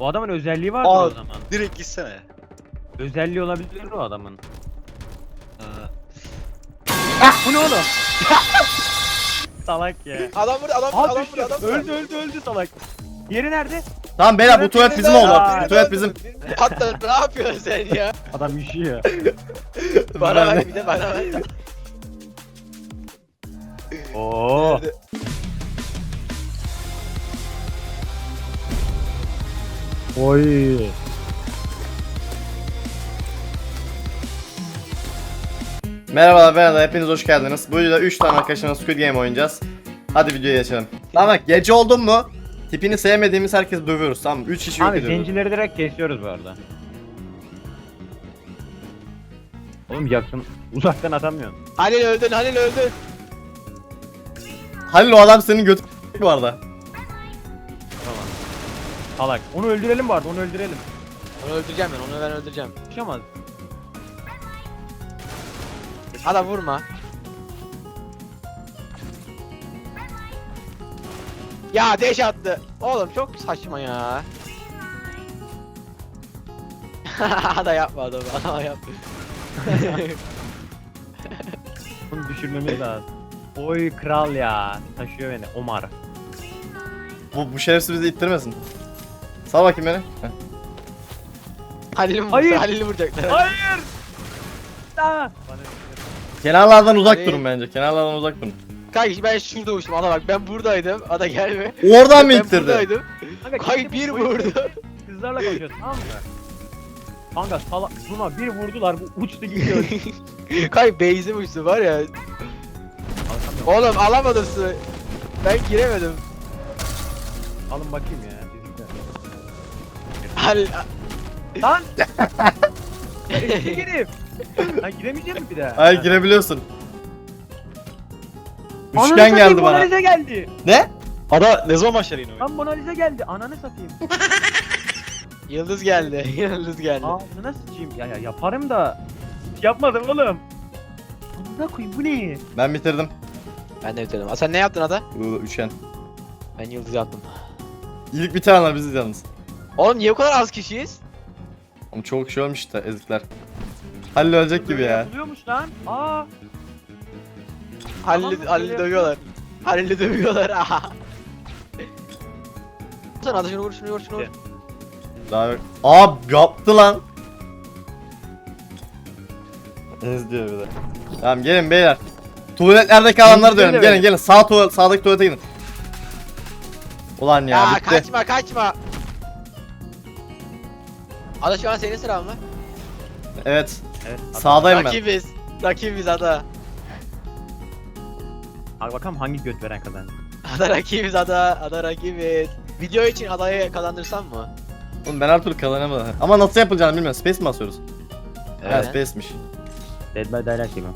O adamın özelliği vardı Aa. o zaman. Direkt gitsene. Özelliği olabilir o adamın. Ha. Bu ne oğlum? salak ya. Adam burada adam burada Aa adam düştü. burada adam. Öldü öldü öldü salak. Yeri nerede? Tamam beyler bu tuvalet bizim oldu. Bu tuvalet bizim. Hatta ne yapıyorsun sen ya? Adam üşüyor. Bana de- bir de bana ver. Oo. Nerede? Oy. Merhabalar merhaba hepiniz hoş geldiniz. Bu videoda 3 tane arkadaşımla Squid Game oynayacağız. Hadi videoya geçelim. Tamam bak gece oldun mu? Tipini sevmediğimiz herkesi dövüyoruz tamam 3 kişi yok Abi ediyoruz. zencileri direkt kesiyoruz bu arada. Oğlum yakın uzaktan atamıyorsun. Halil öldün Halil öldün. Halil o adam senin götü bu arada. Salak. Onu öldürelim arada onu öldürelim. Onu öldüreceğim ben onu ben öldüreceğim. Yaşamaz. Adam vurma. Ya deş attı. Oğlum çok saçma ya. da yapma adamı adama yap. Bunu düşürmemiz lazım. Oy kral ya. Taşıyor beni. Omar. Bu, bu şerefsiz bizi ittirmesin. Sal bakayım beni. Heh. Halil'i mi Hayır. vursa Halil'i vuracaklar. Hayır. Aa. Kenarlardan uzak Hadi. durun bence. Kenarlardan uzak durun. Kanka ben şurada uçtum ana bak ben buradaydım. Ada gelme. Oradan mı ben ittirdi? buradaydım. Kanka, kendi bir vurdu. Kızlarla konuşuyoruz tamam mı? Kanka salak. Buna bir vurdular bu uçtu gidiyor. Kanka base'im uçtu var ya. Oğlum alamadım su. Ben giremedim. Alın bakayım ya. Halil... Lan! Eski gireyim. Lan giremeyecek mi bir daha? Hayır girebiliyorsun. Ananı Üçgen satayım, geldi Mona bana. Lisa geldi. Ne? Ada ne zaman başlar yine oyun? Lan Mona Lisa geldi. Ananı satayım. Yıldız geldi. Yıldız geldi. Ağzına sıçayım. Ya ya yaparım da. Yapmadım oğlum. Amına koyayım bu ne? Ben bitirdim. Ben de bitirdim. Aa, sen ne yaptın Ada? Bu üçgen. Ben yıldız yaptım. İlk bitirenler biziz yalnız. Oğlum niye bu kadar az kişiyiz? Ama çok kişi ölmüş işte ezikler. Halil ölecek gibi ya. Yapılıyormuş lan. Aa. Halil'i Tamam, Halil'i böyle dövüyorlar. Halil'i dövüyorlar. Aha. Sen Ada şunu vur şunu vur şunu vur. Daha. Aa yaptı lan. Ez diyor bir de. Tamam gelin beyler. Tuvaletlerdeki alanları Zincirleri dönelim. de Gelin gelin sağ tuvalet sağdaki tuvalete gidin. Ulan ya, Ya, bitti. kaçma kaçma. Ada şu an senin sıran mı? Evet. Evet. Sağdayım ben. Rakibiz. Rakibiz Ada. Hadi bakalım hangi göt veren kazanacak. Ada rakibiz Ada. Ada rakibiz. Video için Ada'yı kazandırsam mı? Oğlum ben türlü kazanamadım. Ama nasıl yapılacağını bilmiyorum. Space mi basıyoruz? Evet. Evet. Space'miş. Dead by Daylight gibi.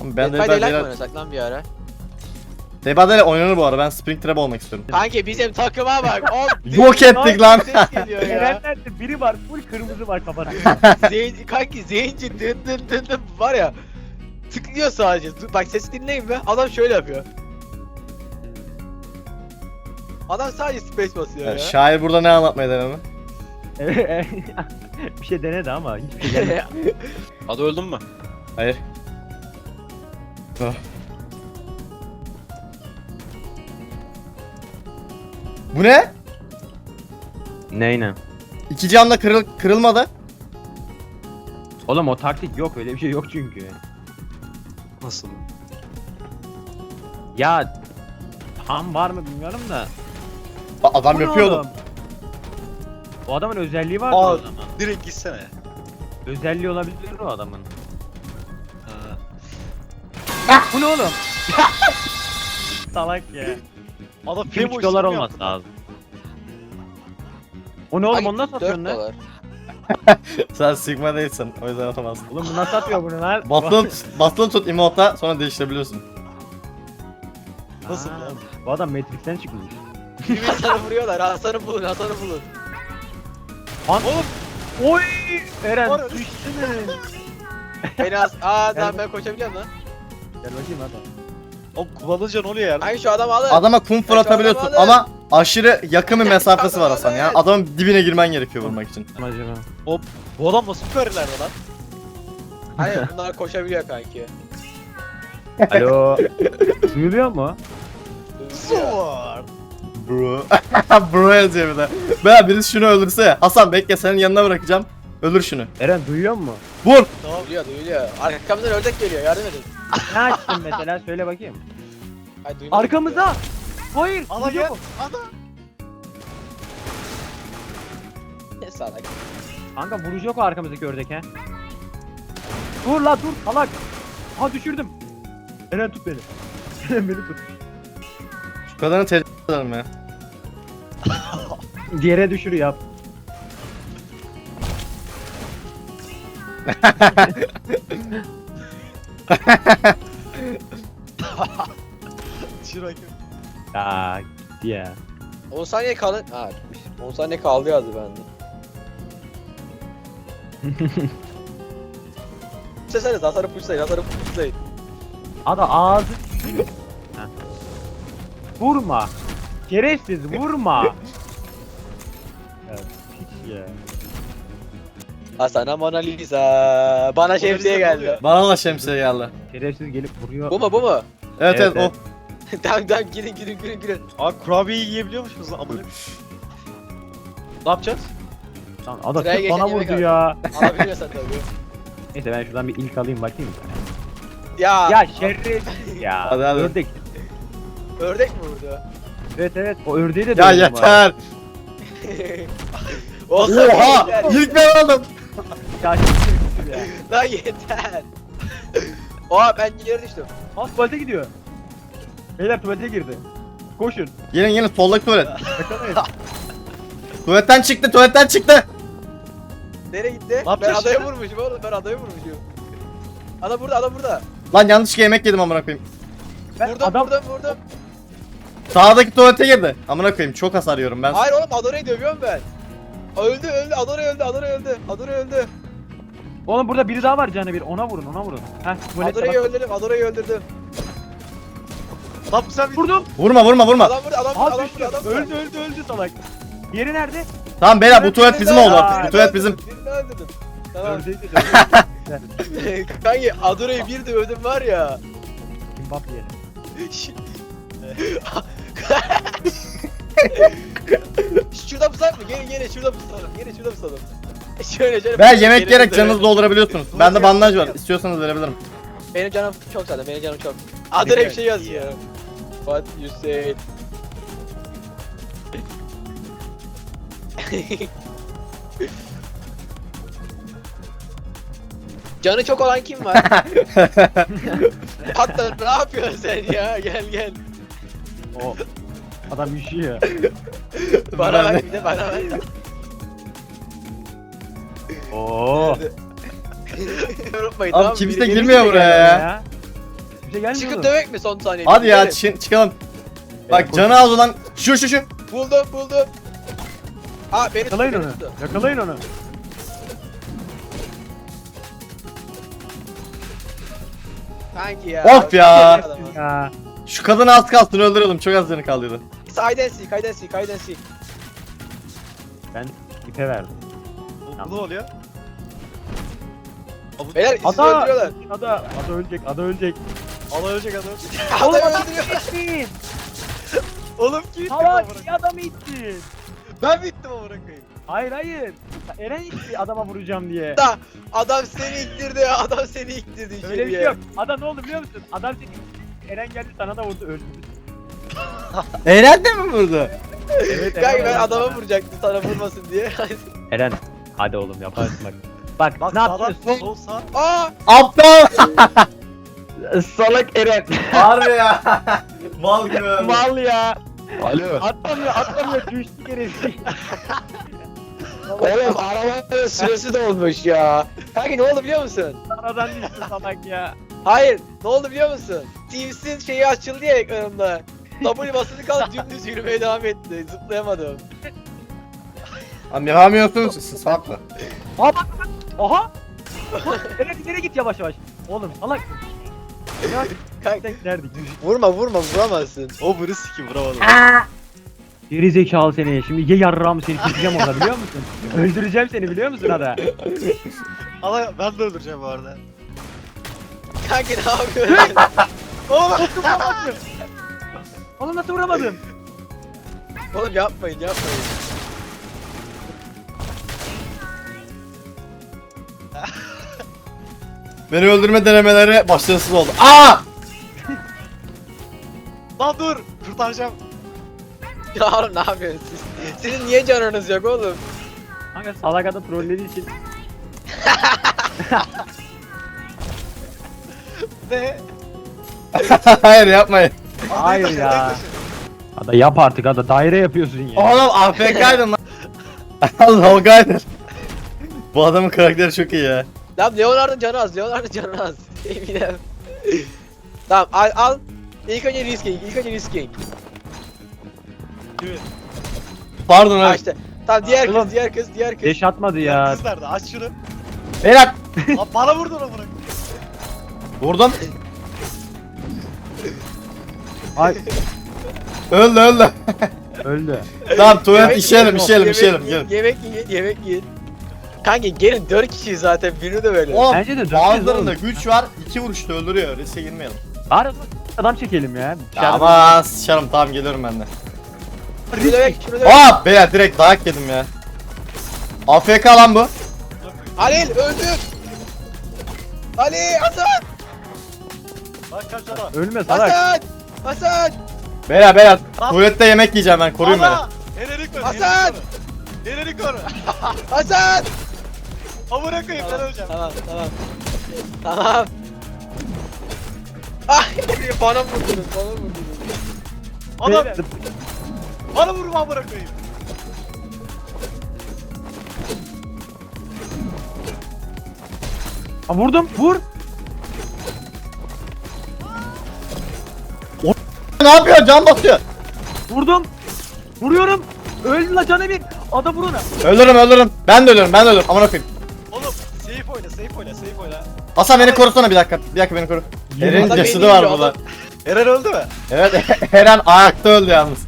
Oğlum ben Dead de by Daylight mi oynasak lan bir ara? Debadele oynanır bu arada. Ben Springtrap olmak istiyorum. Kanki bizim takıma bak. On Yok ettik lan. Ses geliyor ya. Erenler'de biri var full kırmızı var kafasında. Zenci, kanki zenci dın dın dın dın var ya. Tıklıyor sadece. Dur, Bak sesi dinleyin be. Adam şöyle yapıyor. Adam sadece space basıyor Ya, ya. şair burada ne anlatmaya denedi? bir şey denedi ama hiçbir şey gelmedi. Ada öldün mü? Hayır. Ah. Bu ne? Neyine? İki camda kırıl kırılmadı. Oğlum o taktik yok öyle bir şey yok çünkü. Nasıl? Ya tam var mı bilmiyorum da. A- adam Bu ne yapıyordu. oğlum? O adamın özelliği var Aa. o zaman. Direkt gitsene. Özelliği olabilir o adamın. Ha. Bu ne oğlum? Salak ya. Ada 2 film dolar oyunu olması lazım. O ne oğlum Ay, onu nasıl atıyorsun lan? Sen Sigma değilsin. O yüzden atamazsın. Oğlum bu nasıl atıyor bunu lan? Basılı, basılı tut emote'a sonra değiştirebiliyorsun. Nasıl lan? Bu adam Matrix'ten çıkmış. Kimi Hasan'ı vuruyorlar. Hasan'ı bulun Hasan'ı bulun. Lan Oğlum Oy! Eren Var ya. düştün. Beni az... Aa lan ben koşabiliyorum lan. Gel bakayım hadi. Oğlum kullanınca ne oluyor ya? Ay şu adam alın. Adama kum fırlatabiliyorsun ama aşırı yakın bir mesafesi var Hasan ya. Adamın dibine girmen gerekiyor vurmak için. Acaba. Bu adam nasıl yukarılarda lan? Hayır bunlar koşabiliyor kanki. Alo. Duyuluyor mu? Sword. Bro. Bro yazıyor bir de. Ben birisi şunu öldürse. Hasan bekle senin yanına bırakacağım. Öldür şunu. Eren duyuyor mu? Vur. Tamam. Duyuyor duyuyor. Arkamdan ördek geliyor yardım edin. Ne açtın mesela söyle bakayım. Ay, duymadım. Arkamızda. Hayır. Ana duyuyor gel. mu? Ana. Ne salak. Kanka vuracak o arkamızdaki ördek he. Dur la dur salak. Ha düşürdüm. Eren tut beni. Eren beni tut. Şu kadarını tecrübe ederim ya. Diğere düşür yap. Şirak. Ya gitti ya. 10 saniye kaldı. Ha gitmiş. 10 saniye kaldı yazdı bende. Pushlasana hasarı pushlayın hasarı pushlayın. Ada ağzı Heh. Vurma. Şerefsiz vurma. ya piç ya. Hasan'a Mona Lisa. Bana şemsiye geldi. Bana da şemsiye geldi. Şerefsiz gelip vuruyor. Bu mu bu mu? Evet evet, Evet, o. tamam tamam girin girin girin girin. Abi kurabiyeyi yiyebiliyor musunuz lan? Amına. Ne yapacağız? Lan ada Sıraya sırf geçen bana yemek vurdu ya. Alabiliyorsan tabii. Neyse ben şuradan bir ilk alayım bakayım. Ya, Ya şerefsiz ya. Hadi, hadi. Ördek. ördek mi vurdu? Evet evet o ördeği de Ya dövdüm yeter. Oha! yeter. İlk ben aldım. Ya ya. Lan yeter. Oha ben yere düştüm. Al tuvalete gidiyor. Beyler tuvalete girdi. Koşun. Gelin gelin soldaki tuvalet. Yakalayın. Tuvaletten çıktı tuvaletten çıktı. Nereye gitti? ben yapacağız adaya şimdi? vurmuşum oğlum ben adaya vurmuşum. Adam burada adam burada. Lan yanlışlıkla yemek yedim amına koyayım. Ben Vurdum adam vurdum vurdum. Sağdaki tuvalete girdi. Amına koyayım çok hasar yiyorum ben. Hayır oğlum Adora'yı dövüyorum ben. Öldü öldü Adora öldü Adora öldü Adora öldü. Oğlum burada biri daha var canı bir. Ona vurun ona vurun. Heh tuvalette Adora'yı bak. öldürdüm Adora'yı öldürdüm. Lan bu sen. Vurdum. Vurma vurma vurma. Adam burada adam adam düştü. burada adam burada. Öldü öldü öldü salak. Yeri nerede? Tamam beyler bu tuvalet bizim oldu. Aa, Bu tuvalet bizim. Birini öldürdüm. Tamam. De dövdüm. Kanki Adora'yı bir dövdüm var ya. Kimbap yeri. pusak mı? Gelin gelin şurada pusalım. Gelin şurada pusalım. Şöyle şöyle. Ben yemek şöyle. canınızı doldurabiliyorsunuz. Bende bandaj var. İstiyorsanız verebilirim. Benim canım çok zaten benim canım çok. Adora bir şey yazıyor. What you said. Canı çok olan kim var? Hatta ne yapıyorsun sen ya? Gel gel. O. Adam üşüyor. Bana bak bir de bana bak. Oo. Unutmayın Abi tamam mı? kimse Biri gelince girmiyor buraya ya. Kimse gelmiyor. Çıkıp dövek mi son saniye? Hadi ya Gelin. çı- çıkalım. Bak koş. canı az olan şu şu şu. Buldum buldum. Aa beni tuttu Yakalayın beni onu. tuttu. Yakalayın onu. Kanki ya. Of ya. Adamı. Ya. Şu kadını az kalsın öldürüyordum. Çok az canı kaldıydı. Hide and seek, hide and seek, hide and seek. Ben ipe verdim. Bu ne oluyor? Beyler sizi Ada. öldürüyorlar. Ada. Ada ölecek. Ada ölecek. Ana ölecek ana ölecek. Adayı adam öldürüyorlar. ittin. Oğlum kim Salak bir adamı ittin. Ben bittim amına koyayım. Hayır hayır. Eren itti adama vuracağım diye. Da, Adam seni iktirdi, adam seni iktirdi Öyle bir içeriye. şey yok. Ada ne oldu biliyor musun? Adam seni Eren geldi sana da vurdu öldü. Eren de mi vurdu? Evet Kanka ben adama vuracaktım sana vurmasın diye. Eren hadi oğlum yaparsın bak. Bak Bak ne sağdan yapıyorsun? sol sağ. Aa! Aptal. Salak Eren. Harbi ya. Mal gibi öldü. Mal ya. Alo. Atlamıyor atlamıyor düştü gerisi. Oğlum arabanın süresi de olmuş ya. Kanka ne oldu biliyor musun? Aradan düştü salak ya. Hayır, ne oldu biliyor musun? Teams'in şeyi açıldı ya ekranımda. W basılı kalıp dümdüz yürümeye devam etti. Zıplayamadım. Abi yapamıyorsunuz siz farklı. Aha bak bak. Aha. Eren ileri git yavaş yavaş. Oğlum salak. Ya Kanka vurma vurma vuramazsın. O bunu siki vuramadım. Geri zekalı seni. Şimdi ye yarrağımı seni keseceğim orada biliyor musun? Öldüreceğim seni biliyor musun ada? Ama ben de öldüreceğim bu arada. Kanka ne yapıyorsun? Oğlum. Onu nasıl vuramadım? Oğlum yapmayın yapmayın. Beni öldürme denemeleri başarısız oldu. Aa! Lan dur. Kurtaracağım. Ya oğlum ne yapıyorsunuz siz? Sizin niye canınız yok oğlum? Kanka salak ada trollediği için. Ne? Hayır yapmayın. Hayır ya. Ada yap artık ada daire yapıyorsun ya. Oğlum AFK'ydın lan. Logaydır. Bu adamın karakteri çok iyi ya. Lan Leonardo canı az, Leonardo canı az. Eminim. tamam al al. İlk önce Risk King, ilk önce Risk King. Kimi? Pardon Ha abi. işte. Tamam diğer kız, diğer kız, diğer kız. Deş atmadı ya. Kız nerede? Aç şunu. Beyler Lan bana vurdun amına. vurdum. Ay Öldü öldü. öldü. tamam tuvalet Yemek işeyelim yiyin, işeyelim yemek işeyelim. yiyin, gelin. Yemek yiyin, yemek yiyin. Kanka gelin 4 kişi zaten birini de böyle. Oğlum Bence de döneceğiz bazılarında oğlum. güç var iki vuruşta öldürüyor. Riske girmeyelim. Bari adam çekelim ya. Dışarıda- Ama sıçarım tamam geliyorum ben de. Şunu dövek, şunu dövek. Aa beyler direkt dayak yedim ya. AFK lan bu. Halil öldü. Ali Hasan! Lan kaç adam. Ölme salak. Hasan! Hasan! Beyler beyler tuvalette yemek yiyeceğim ben koruyun beni. Ama! Eleni koru. Hasan! Eleni koru. Hasan! Amına koyayım ben öleceğim. Tamam, tamam. Tamam. Ay bana vurdunuz, bana vurdunuz. Adam bana vurma amına koyayım. Ha, vurdum vur. Ne yapıyor can basıyor. Vurdum. Vuruyorum. Öldü la canı bir. Ada vur ona. Öldürürüm öldürürüm. Ben de ölürüm ben de ölürüm. Aman okuyayım. Oğlum safe oyna safe oyna safe oyna. Hasan beni korusana bir dakika. Bir dakika beni koru. Eren Adam cesedi beni var yiyor, burada. adam- Eren öldü mü? Evet Eren ayakta öldü yalnız.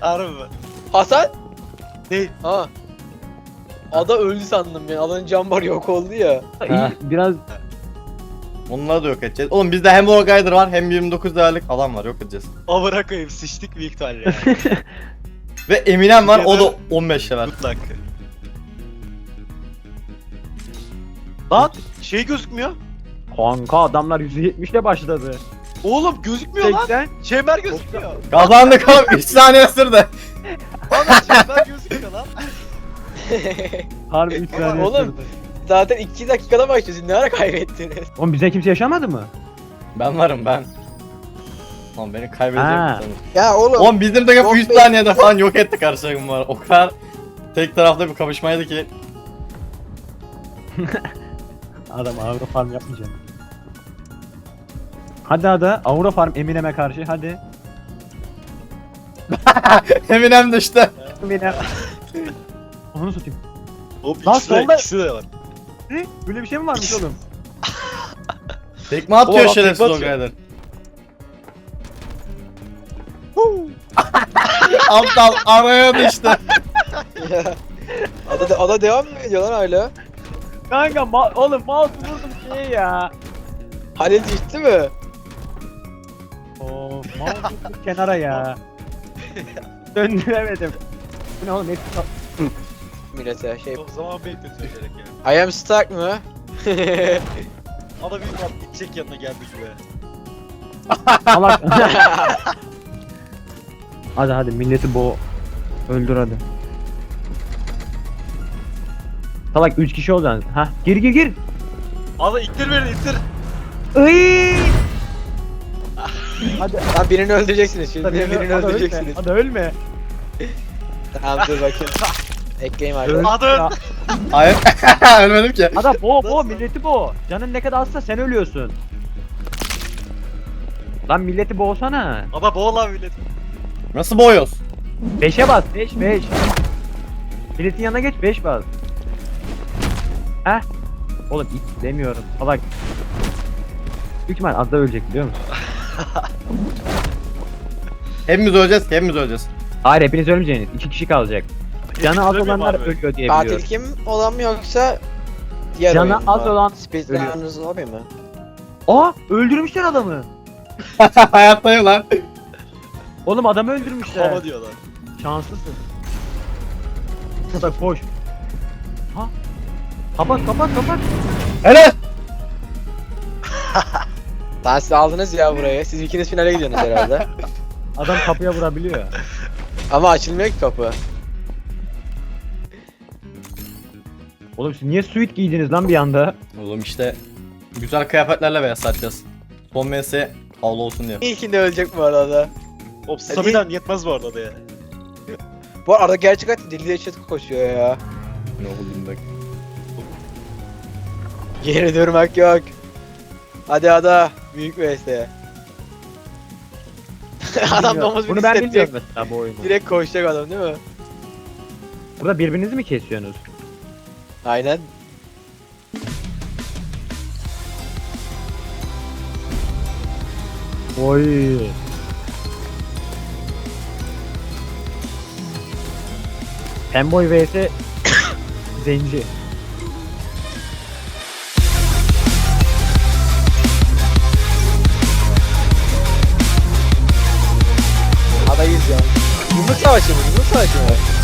Harbi mi? Hasan? Değil. Ha. Ada öldü sandım ben. Adanın cambarı yok oldu ya. Ha. İyi, biraz Onları da yok edeceğiz. Oğlum bizde hem Wargrider var hem 29 değerlik adam var yok edeceğiz. Amına koyayım sıçtık büyük ihtimalle. Ve Eminem var o da 15 level. Luck. Lan şey gözükmüyor. kanka adamlar 170 ile başladı. Oğlum gözükmüyor lan. 80. Çember gözükmüyor. Kazandık oğlum 3 saniye sürdü. Valla çember gözükmüyor lan. Harbi 3 saniye Oğlum. sürdü. Zaten 2 dakikada başlıyoruz. Ne ara kaybettiniz? Oğlum bize kimse yaşamadı mı? Ben varım ben. Lan beni kaybedecek Ha. Ya oğlum. Oğlum bizim takım Yok 3 be. saniyede falan yok etti karşı var. O kadar tek tarafta bir kapışmaydı ki. Adam Avro Farm yapmayacak. Hadi hadi Avro Farm Eminem'e karşı hadi. Eminem düştü. Eminem. Onu satayım. Hop Lan ikisi de, solda- ikisi de var. Ne? Böyle bir şey mi varmış oğlum? Tekme atıyor Oğlum, şerefsiz tekme o atıyor. kadar. Aptal araya düştü. ada, de- ada devam mı ediyor lan hala? Kanka ma oğlum mouse vurdum şey ya. Halil düştü mü? Oo mouse vurdum kenara ya. Döndüremedim. Bu ne oğlum hepsi Millete şey. O zaman bekletiyor gerek ya. I am stuck mı? Ana büyük at gidecek yanına geldi gibi. salak. hadi hadi milleti bo öldür hadi. Salak 3 kişi olacaksın. Ha gir gir gir. Ana ittir beni ittir. Iy! hadi Lan birini öldüreceksiniz şimdi. hadi birini hadi ölme. öldüreceksiniz. Hadi ölme. Tamam dur bakayım. Ekleyeyim Öl- arkadaşlar. Adın. Hayır. Ölmedim ki. Ada bo bo milleti bo. Canın ne kadar azsa sen ölüyorsun. Lan milleti boğsana. Ama boğul lan millet. Nasıl boğuyoruz? 5'e bas 5 5. Milletin yanına geç 5 bas. Heh. Oğlum it demiyorum. Salak. Büyük ihtimal Ada ölecek biliyor musun? Hepimiz öleceğiz ki hepimiz öleceğiz. Hayır hepiniz ölmeyeceksiniz. İki kişi kalacak. Canı az mu olanlar ölüyor diye Katil biliyorum. kim olan mı yoksa diğer Canı oyun mu? az olan Space ölüyor. Lions Lobby mi? Aa öldürmüşler adamı. Hayattayım lan. Oğlum adamı öldürmüşler. Hava diyorlar. Şanslısın. Burada koş. Ha? Kapat kapat kapat. Helal. Lan siz aldınız ya burayı. Siz ikiniz finale gidiyorsunuz herhalde. Adam kapıya vurabiliyor. Ama açılmıyor ki kapı. Oğlum siz niye suit giydiniz lan bir anda? Oğlum işte güzel kıyafetlerle veya satacağız. Son vs havlu olsun diye. İlkinde ölecek bu arada. O stamina yetmez bu arada da ya. Bu arada gerçek hayat deli dehşet koşuyor ya. Ne oldu bak. Geri durmak yok. Hadi ada. Büyük vs. adam domuz Bunu bir ben hissedecek. bilmiyorum mesela bu oyunu. Direkt koşacak adam değil mi? Burada birbirinizi mi kesiyorsunuz? Aynen. Oy. Femboy vs Zenci. Adayız ya. Yumruk savaşı mı? Yumruk savaşı mı?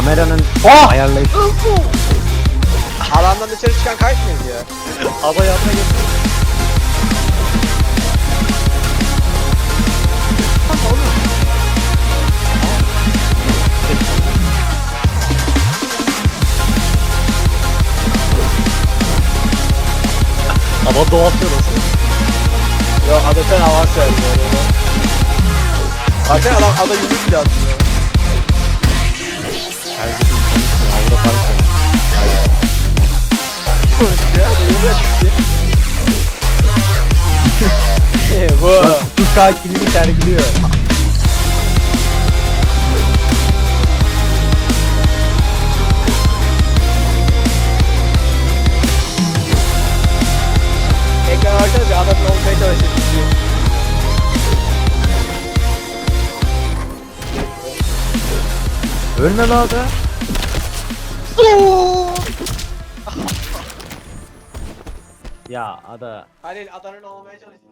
Kameranın Oh! ayarlayışı. Alandan dışarı çıkan kaçmıyoruz ya. Hava yanına gel. Ama doğatıyor nasıl? Yok ada sen avans verdi. Zaten adam ada yumruk bile atmıyor. Bu. Su sakinliğini sergiliyor. Ekran arkada bir adamın olmaya çalışıyor. Ölme la da. Ya ada Halil adanın olmaya çalışıyor.